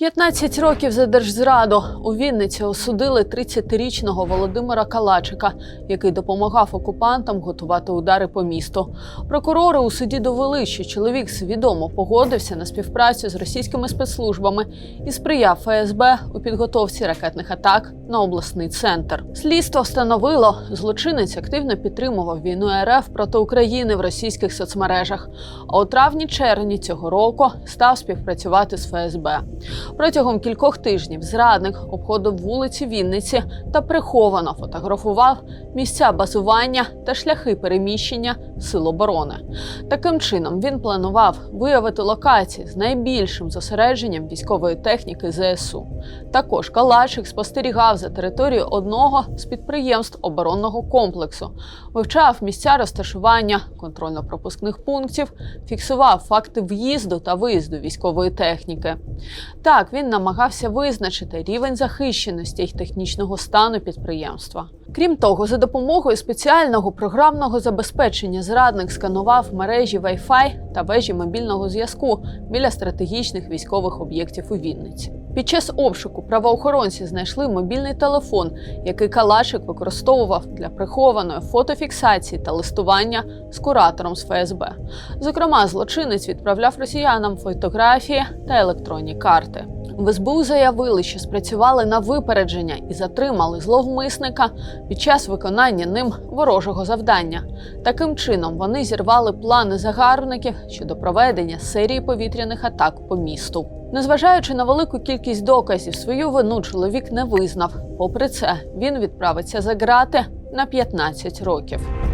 15 років за держзраду у Вінниці осудили 30-річного Володимира Калачика, який допомагав окупантам готувати удари по місту. Прокурори у суді довели, що чоловік свідомо погодився на співпрацю з російськими спецслужбами і сприяв ФСБ у підготовці ракетних атак на обласний центр. Слідство встановило, злочинець активно підтримував війну РФ проти України в російських соцмережах. А у травні-червні цього року став співпрацювати з ФСБ. Протягом кількох тижнів зрадник обходив вулиці Вінниці та приховано фотографував місця базування та шляхи переміщення сил оборони. Таким чином він планував виявити локації з найбільшим зосередженням військової техніки ЗСУ. Також Калашик спостерігав за територією одного з підприємств оборонного комплексу, вивчав місця розташування контрольно-пропускних пунктів, фіксував факти в'їзду та виїзду військової техніки. Так, він намагався визначити рівень захищеності й технічного стану підприємства. Крім того, за допомогою спеціального програмного забезпечення зрадник сканував мережі Wi-Fi та вежі мобільного зв'язку біля стратегічних військових об'єктів у Вінниці. Під час обшуку правоохоронці знайшли мобільний телефон, який Калашик використовував для прихованої фотофіксації та листування з куратором з ФСБ. Зокрема, злочинець відправляв росіянам фотографії та електронні карти. В СБУ заявили, що спрацювали на випередження і затримали зловмисника під час виконання ним ворожого завдання. Таким чином вони зірвали плани загарбників щодо проведення серії повітряних атак по місту. Незважаючи на велику кількість доказів, свою вину чоловік не визнав. Попри це, він відправиться за ґрати на 15 років.